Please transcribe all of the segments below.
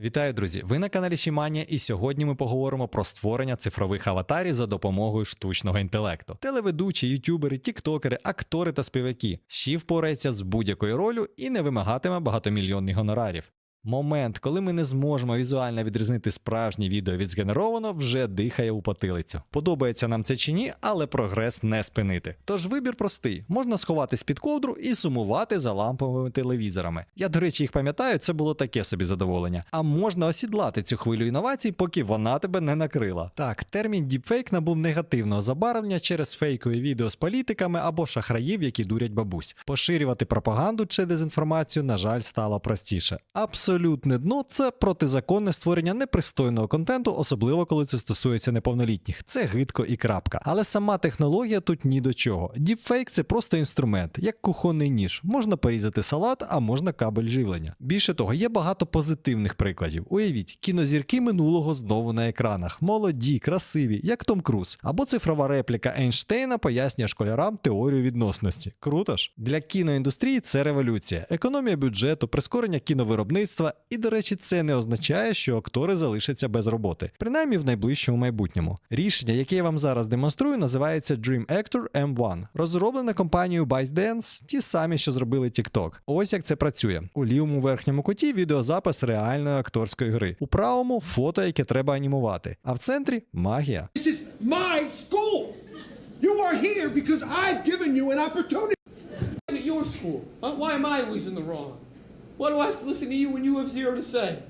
Вітаю, друзі! Ви на каналі Шіманія, і сьогодні ми поговоримо про створення цифрових аватарів за допомогою штучного інтелекту. Телеведучі, ютюбери, тіктокери, актори та співаки. Щі впорається з будь-якою ролью і не вимагатиме багатомільйонних гонорарів. Момент, коли ми не зможемо візуально відрізнити справжнє відео від згенерованого, вже дихає у потилицю. Подобається нам це чи ні, але прогрес не спинити. Тож вибір простий: можна сховатись під ковдру і сумувати за ламповими телевізорами. Я, до речі, їх пам'ятаю, це було таке собі задоволення. А можна осідлати цю хвилю інновацій, поки вона тебе не накрила. Так, термін діпфейк набув негативного забарвлення через фейкові відео з політиками або шахраїв, які дурять бабусь. Поширювати пропаганду чи дезінформацію, на жаль, стало простіше. Абсолютне дно це протизаконне створення непристойного контенту, особливо коли це стосується неповнолітніх. Це гидко і крапка. Але сама технологія тут ні до чого. Діпфейк це просто інструмент, як кухонний ніж. Можна порізати салат, а можна кабель живлення. Більше того, є багато позитивних прикладів. Уявіть, кінозірки минулого знову на екранах, молоді, красиві, як Том Круз. Або цифрова репліка Ейнштейна пояснює школярам теорію відносності. Круто ж? Для кіноіндустрії це революція, економія бюджету, прискорення кіновиробництва. І, до речі, це не означає, що актори залишаться без роботи, принаймні в найближчому майбутньому. Рішення, яке я вам зараз демонструю, називається Dream Actor M1, розроблене компанією ByteDance, ті самі, що зробили TikTok. Ось як це працює. У лівому верхньому куті відеозапис реальної акторської гри, у правому фото, яке треба анімувати. А в центрі магія. This is my school. You are here because I've given you an opportunity. Is it your school? Huh? Why am I always in the wrong? Why do I have to listen to you when you have zero to say?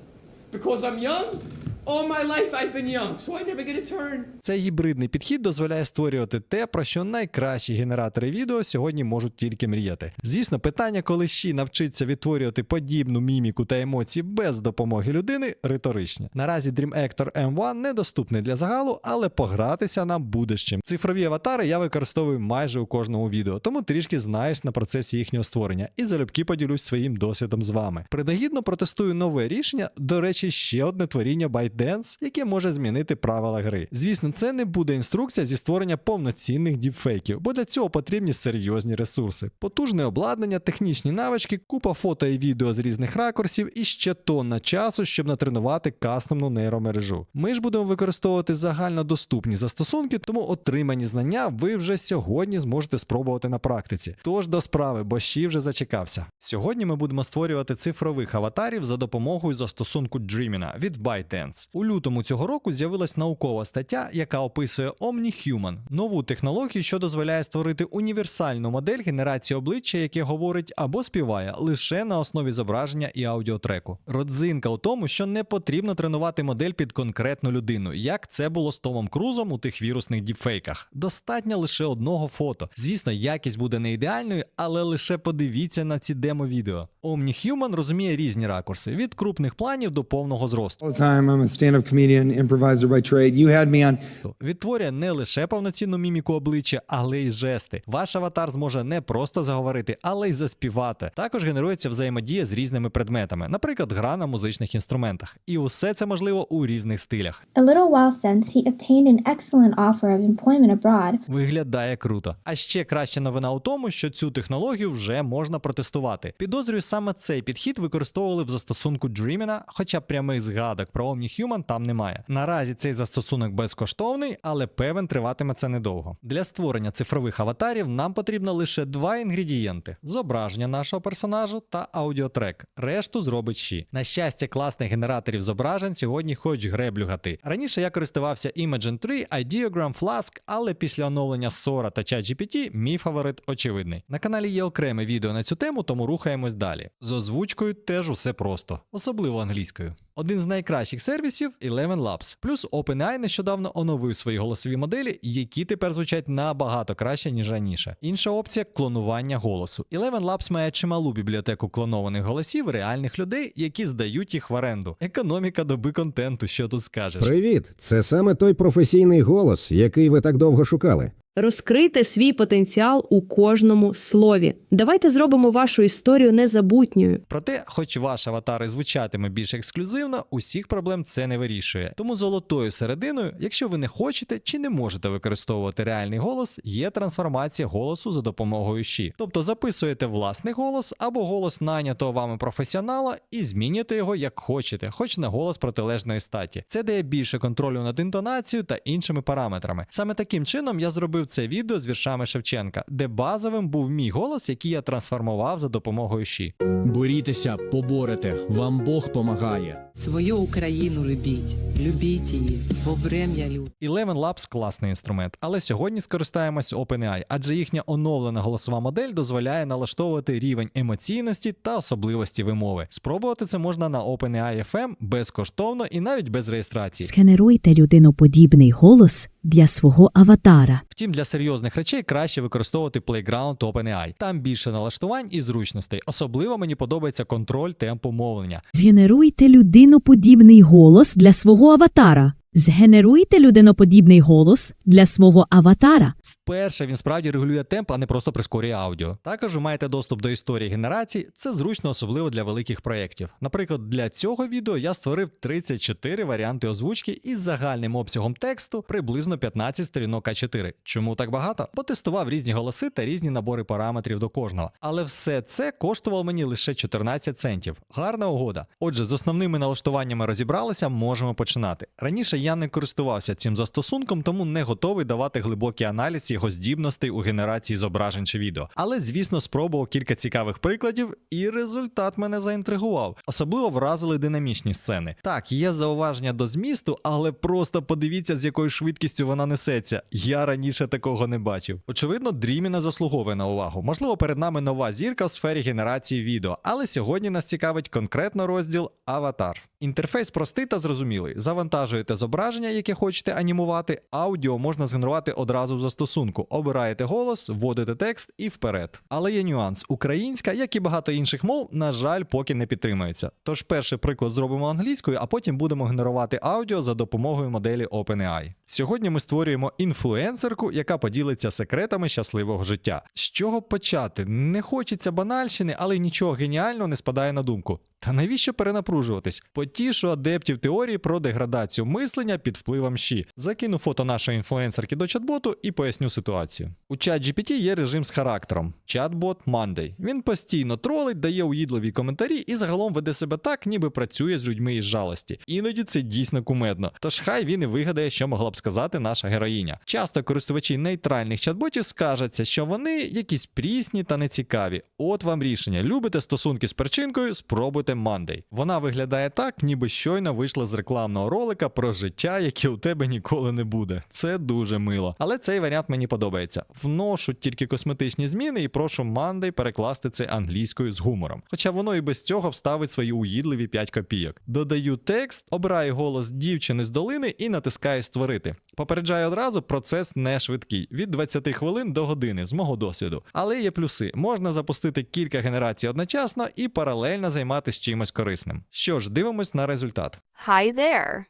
Because I'm young? All my life I've been young, so I never get a turn. Цей гібридний підхід дозволяє створювати те, про що найкращі генератори відео сьогодні можуть тільки мріяти. Звісно, питання, коли щі навчиться відтворювати подібну міміку та емоції без допомоги людини, риторичне. Наразі Dream Actor M1 недоступний для загалу, але погратися нам буде з чим. Цифрові аватари я використовую майже у кожному відео, тому трішки знаєш на процесі їхнього створення і залюбки поділюсь своїм досвідом з вами. Принагідно протестую нове рішення. До речі, ще одне творіння ByteDance, яке може змінити правила гри. Звісно, це не буде інструкція зі створення повноцінних діпфейків, бо для цього потрібні серйозні ресурси, потужне обладнання, технічні навички, купа фото і відео з різних ракурсів і ще тонна часу, щоб натренувати кастомну нейромережу. Ми ж будемо використовувати загальнодоступні застосунки, тому отримані знання ви вже сьогодні зможете спробувати на практиці. Тож до справи, бо ще вже зачекався. Сьогодні ми будемо створювати цифрових аватарів за допомогою застосунку Dreamina від ByteDance. У лютому цього року з'явилась наукова стаття, яка описує OmniHuman – нову технологію, що дозволяє створити універсальну модель генерації обличчя, яке говорить або співає лише на основі зображення і аудіотреку. Родзинка у тому, що не потрібно тренувати модель під конкретну людину, як це було з Томом Крузом у тих вірусних діпфейках. Достатньо лише одного фото. Звісно, якість буде не ідеальною, але лише подивіться на ці демо-відео. OmniHuman розуміє різні ракурси від крупних планів до повного зросту. all time. Stand-up comedian, improviser by trade. You had me on Відтворює не лише повноцінну міміку обличчя, але й жести. Ваш аватар зможе не просто заговорити, але й заспівати. Також генерується взаємодія з різними предметами, наприклад, гра на музичних інструментах. І усе це можливо у різних стилях. A little while since, he obtained an excellent offer of employment abroad. Виглядає круто. А ще краща новина у тому, що цю технологію вже можна протестувати. Підозрюю, саме цей підхід використовували в застосунку Dreamina, хоча прямих згадок про OmniHuman там немає. Наразі цей застосунок безкоштовний, але певен триватиме це недовго. Для створення цифрових аватарів нам потрібно лише два інгредієнти: зображення нашого персонажу та аудіотрек. Решту зробить Ші. На щастя, класних генераторів зображень сьогодні хоч греблю гати. Раніше я користувався Imagen 3, Ideogram, Flask, але після оновлення Sora та ChatGPT мій фаворит очевидний. На каналі є окреме відео на цю тему, тому рухаємось далі. З озвучкою теж усе просто, особливо англійською. Один з найкращих сервісів Eleven Labs. Плюс OpenAI нещодавно оновив свої голосові моделі, які тепер звучать набагато краще, ніж раніше. Інша опція клонування голосу. Eleven Labs має чималу бібліотеку клонованих голосів реальних людей, які здають їх в оренду. Економіка доби контенту, що тут скажеш. Привіт! Це саме той професійний голос, який ви так довго шукали. Розкрийте свій потенціал у кожному слові. Давайте зробимо вашу історію незабутньою. Проте, хоч ваш аватар і звучатиме більш ексклюзивно, усіх проблем це не вирішує. Тому золотою серединою, якщо ви не хочете чи не можете використовувати реальний голос, є трансформація голосу за допомогою щі. Тобто записуєте власний голос або голос найнятого вами професіонала і змінюєте його як хочете, хоч на голос протилежної статі. Це дає більше контролю над інтонацією та іншими параметрами. Саме таким чином я зробив це відео з віршами Шевченка, де базовим був мій голос, який я трансформував за допомогою щі. Борітеся, поборете, вам Бог помагає. Свою Україну любіть, любіть її, бо врем'я люд. Eleven Labs класний інструмент, але сьогодні скористаємось OpenAI, адже їхня оновлена голосова модель дозволяє налаштовувати рівень емоційності та особливості вимови. Спробувати це можна на OpenAI FM безкоштовно і навіть без реєстрації. Сгенеруйте людиноподібний голос для свого аватара. Втім, для серйозних речей краще використовувати Playground OpenAI. Там більше налаштувань і зручностей. Особливо мені подобається контроль темпу мовлення. Згенеруйте людиноподібний голос для свого аватара. Згенеруйте людиноподібний голос для свого аватара. Вперше він справді регулює темп, а не просто прискорює аудіо. Також ви маєте доступ до історії генерації. Це зручно, особливо для великих проєктів. Наприклад, для цього відео я створив 34 варіанти озвучки із загальним обсягом тексту приблизно 15 сторінок А4. Чому так багато? Бо тестував різні голоси та різні набори параметрів до кожного. Але все це коштувало мені лише 14 центів. Гарна угода. Отже, з основними налаштуваннями розібралися, можемо починати. Раніше я не користувався цим застосунком, тому не готовий давати глибокий аналіз його здібностей у генерації зображень чи відео. Але, звісно, спробував кілька цікавих прикладів, і результат мене заінтригував. Особливо вразили динамічні сцени. Так, є зауваження до змісту, але просто подивіться, з якою швидкістю вона несеться. Я раніше такого не бачив. Очевидно, Дріміна заслуговує на увагу. Можливо, перед нами нова зірка в сфері генерації відео, але сьогодні нас цікавить конкретно розділ Аватар. Інтерфейс простий та зрозумілий. Завантажуєте зображення, яке хочете анімувати. Аудіо можна згенерувати одразу в застосунку. Обираєте голос, вводите текст і вперед. Але є нюанс: українська, як і багато інших мов, на жаль, поки не підтримується. Тож перший приклад зробимо англійською, а потім будемо генерувати аудіо за допомогою моделі OpenAI. Сьогодні ми створюємо інфлюенсерку, яка поділиться секретами щасливого життя. З чого почати? Не хочеться банальщини, але нічого геніального не спадає на думку. Та навіщо перенапружуватись? Потішу адептів теорії про деградацію мислення під впливом щі. Закину фото нашої інфлюенсерки до чат-боту і поясню ситуацію. У чат GPT є режим з характером. Чат-бот Monday. Він постійно тролить, дає уїдливі коментарі і загалом веде себе так, ніби працює з людьми із жалості. Іноді це дійсно кумедно. Тож хай він і вигадає, що могла сказати наша героїня. Часто користувачі нейтральних чат-ботів скаржаться, що вони якісь прісні та нецікаві. От вам рішення. Любите стосунки з перчинкою, спробуйте Monday. Вона виглядає так, ніби щойно вийшла з рекламного ролика про життя, яке у тебе ніколи не буде. Це дуже мило. Але цей варіант мені подобається. Вношу тільки косметичні зміни і прошу Monday перекласти це англійською з гумором. Хоча воно і без цього вставить свої уїдливі 5 копійок. Додаю текст, обираю голос дівчини з долини і натискаю створити. Попереджаю одразу, процес не швидкий від 20 хвилин до години з мого досвіду. Але є плюси: можна запустити кілька генерацій одночасно і паралельно займатися чимось корисним. Що ж, дивимось на результат. Hi there.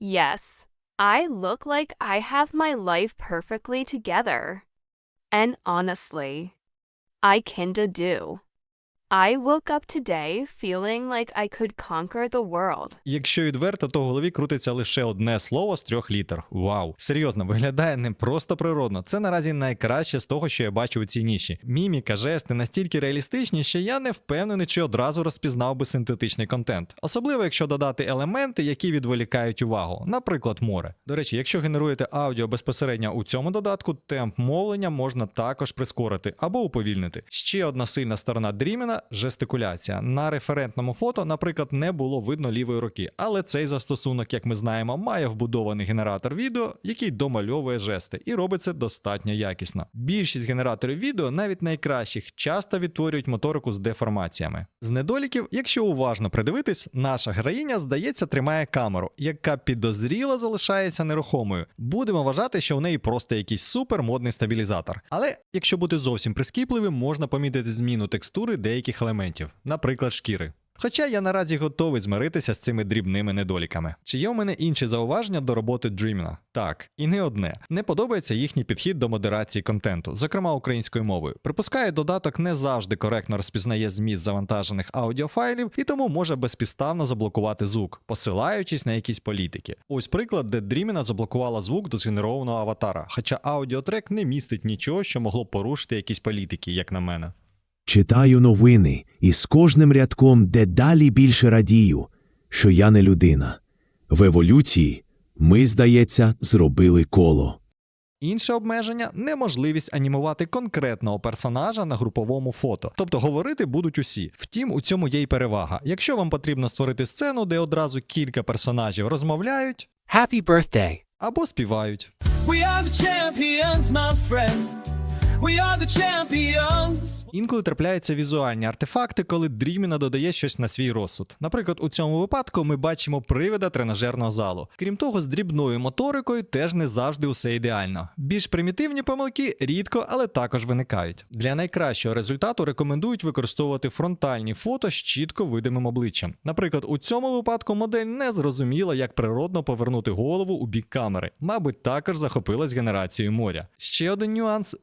Yes, I look like I have my life perfectly together. And honestly, I kinda do. I woke up today feeling like I could conquer the world. Якщо відверто, то в голові крутиться лише одне слово з трьох літер. Вау! Серйозно, виглядає не просто природно. Це наразі найкраще з того, що я бачу у цій ніші. Міміка, жести настільки реалістичні, що я не впевнений, чи одразу розпізнав би синтетичний контент. Особливо, якщо додати елементи, які відволікають увагу, наприклад, море. До речі, якщо генеруєте аудіо безпосередньо у цьому додатку, темп мовлення можна також прискорити або уповільнити. Ще одна сильна сторона Жестикуляція. На референтному фото, наприклад, не було видно лівої руки, але цей застосунок, як ми знаємо, має вбудований генератор відео, який домальовує жести, і робить це достатньо якісно. Більшість генераторів відео, навіть найкращих, часто відтворюють моторику з деформаціями. З недоліків, якщо уважно придивитись, наша героїня, здається, тримає камеру, яка підозріло залишається нерухомою. Будемо вважати, що у неї просто якийсь супермодний стабілізатор. Але якщо бути зовсім прискіпливим, можна помітити зміну текстури деяких елементів, наприклад, шкіри. Хоча я наразі готовий змиритися з цими дрібними недоліками. Чи є у мене інші зауваження до роботи Dreamina? Так, і не одне. Не подобається їхній підхід до модерації контенту, зокрема українською мовою. Припускаю, додаток не завжди коректно розпізнає зміст завантажених аудіофайлів і тому може безпідставно заблокувати звук, посилаючись на якісь політики. Ось приклад, де Dreamina заблокувала звук до згенерованого аватара, хоча аудіотрек не містить нічого, що могло порушити якісь політики, як на мене. Читаю новини, і з кожним рядком дедалі більше радію, що я не людина. В еволюції ми, здається, зробили коло. Інше обмеження неможливість анімувати конкретного персонажа на груповому фото. Тобто говорити будуть усі. Втім, у цьому є й перевага. Якщо вам потрібно створити сцену, де одразу кілька персонажів розмовляють Happy birthday. або співають. We are the champions, my friend. We are the champions. Інколи трапляються візуальні артефакти, коли Дріміна додає щось на свій розсуд. Наприклад, у цьому випадку ми бачимо привида тренажерного залу. Крім того, з дрібною моторикою теж не завжди усе ідеально. Більш примітивні помилки рідко, але також виникають. Для найкращого результату рекомендують використовувати фронтальні фото з чітко видимим обличчям. Наприклад, у цьому випадку модель не зрозуміла, як природно повернути голову у бік камери. Мабуть, також захопилась генерацією моря. Ще один нюанс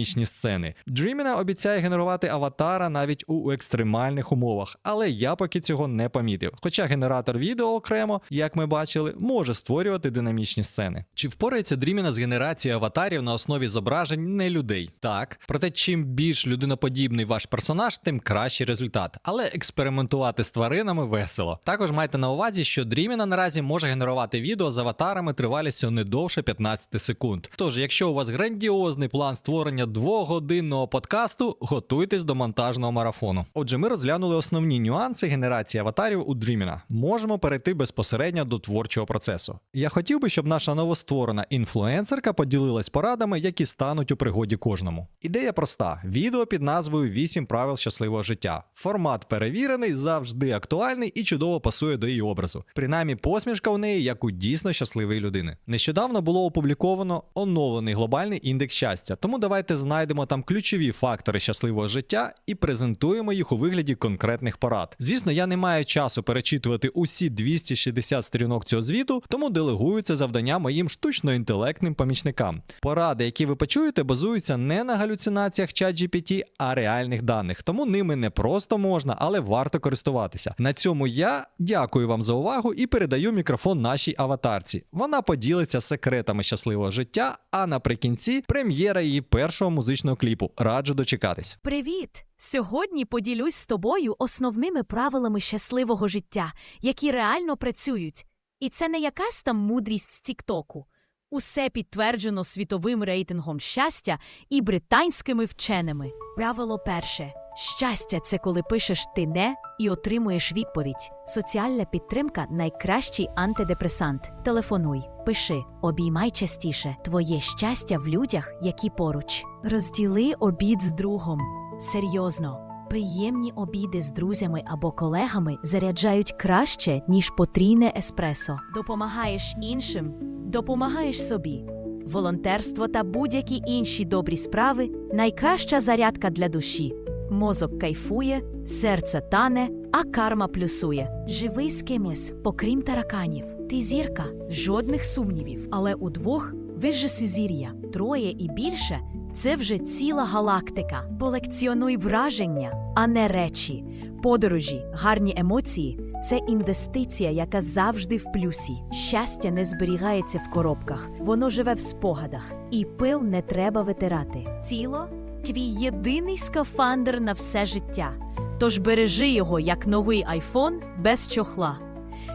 динамічні сцени. Dreamina обіцяє генерувати аватара навіть у екстремальних умовах, але я поки цього не помітив. Хоча генератор відео окремо, як ми бачили, може створювати динамічні сцени. Чи впорається Dreamina з генерацією аватарів на основі зображень не людей? Так. Проте, чим більш людиноподібний ваш персонаж, тим кращий результат. Але експериментувати з тваринами весело. Також майте на увазі, що Dreamina наразі може генерувати відео з аватарами тривалістю не довше 15 секунд. Тож, якщо у вас грандіозний план створення двогодинного подкасту, готуйтесь до монтажного марафону. Отже, ми розглянули основні нюанси генерації аватарів у Dreamina. Можемо перейти безпосередньо до творчого процесу. Я хотів би, щоб наша новостворена інфлюенсерка поділилась порадами, які стануть у пригоді кожному. Ідея проста: відео під назвою «8 правил щасливого життя. Формат перевірений, завжди актуальний і чудово пасує до її образу. Принаймні, посмішка у неї як у дійсно щасливої людини. Нещодавно було опубліковано оновлений глобальний індекс щастя, тому давайте знайдемо там ключові фактори щасливого життя і презентуємо їх у вигляді конкретних порад. Звісно, я не маю часу перечитувати усі 260 сторінок цього звіту, тому делегую це завдання моїм штучно-інтелектним помічникам. Поради, які ви почуєте, базуються не на галюцинаціях ChatGPT, а реальних даних. Тому ними не просто можна, але варто користуватися. На цьому я дякую вам за увагу і передаю мікрофон нашій аватарці. Вона поділиться секретами щасливого життя, а наприкінці прем'єра її першого музичного кліпу. Раджу дочекатись. Привіт! Сьогодні поділюсь з тобою основними правилами щасливого життя, які реально працюють. І це не якась там мудрість з Тіктоку. Усе підтверджено світовим рейтингом щастя і британськими вченими. Правило перше. Щастя це коли пишеш ти не і отримуєш відповідь. Соціальна підтримка найкращий антидепресант. Телефонуй, пиши, обіймай частіше. Твоє щастя в людях, які поруч. Розділи обід з другом. Серйозно. Приємні обіди з друзями або колегами заряджають краще, ніж потрійне еспресо. Допомагаєш іншим, допомагаєш собі. Волонтерство та будь-які інші добрі справи найкраща зарядка для душі. Мозок кайфує, серце тане, а карма плюсує. Живи з кимось, покрім тараканів. Ти зірка, жодних сумнівів. Але удвох ви ж сузір'я, троє і більше це вже ціла галактика. Колекціонуй враження, а не речі. Подорожі, гарні емоції це інвестиція, яка завжди в плюсі. Щастя не зберігається в коробках, воно живе в спогадах, і пил не треба витирати. Тіло твій єдиний скафандр на все життя. Тож бережи його як новий айфон без чохла.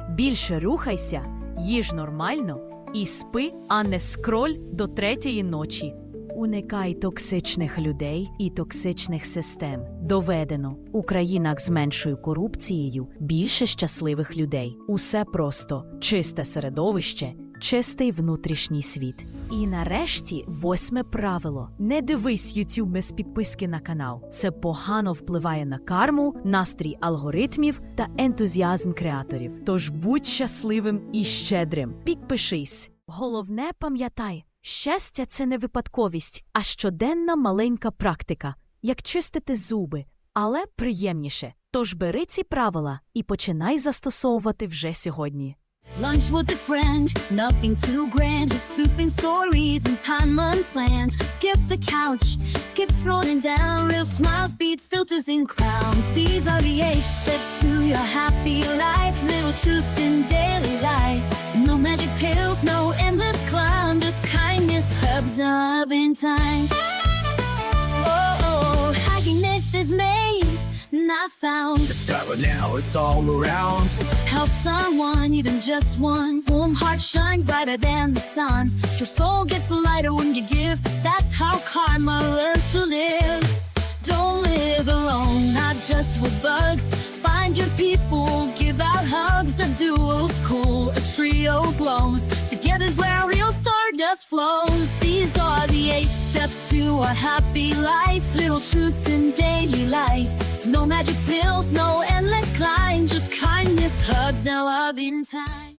Більше рухайся, їж нормально і спи, а не скроль до третьої ночі. Уникай токсичних людей і токсичних систем. Доведено у країнах з меншою корупцією більше щасливих людей. Усе просто чисте середовище, чистий внутрішній світ. І нарешті восьме правило: не дивись YouTube без підписки на канал. Це погано впливає на карму, настрій алгоритмів та ентузіазм креаторів. Тож будь щасливим і щедрим. Підпишись. Головне пам'ятай. Щастя це не випадковість, а щоденна маленька практика, як чистити зуби, але приємніше. Тож бери ці правила і починай застосовувати вже сьогодні. Lunch with a friend, nothing too grand, just souping stories and time unplanned. Skip the couch, skip scrolling down, real smiles, beats, filters, and crowns. These are the eight steps to your happy life, little truths in daily life. No magic pills, no endless climb, just kindness, and love in time. Oh, oh, oh, happiness is made, not found. Discover now, it's all around. Help someone, even just one. Warm hearts shine brighter than the sun. Your soul gets lighter when you give. That's how karma learns to live. Don't live alone, not just with bugs. Find your people, give out hugs. A duo's cool, a trio glows. Together's where a real stardust flows. These are the eight steps to a happy life. Little truths in daily life. No magic pills, no endless climb. Just kindness, hugs, and love in time.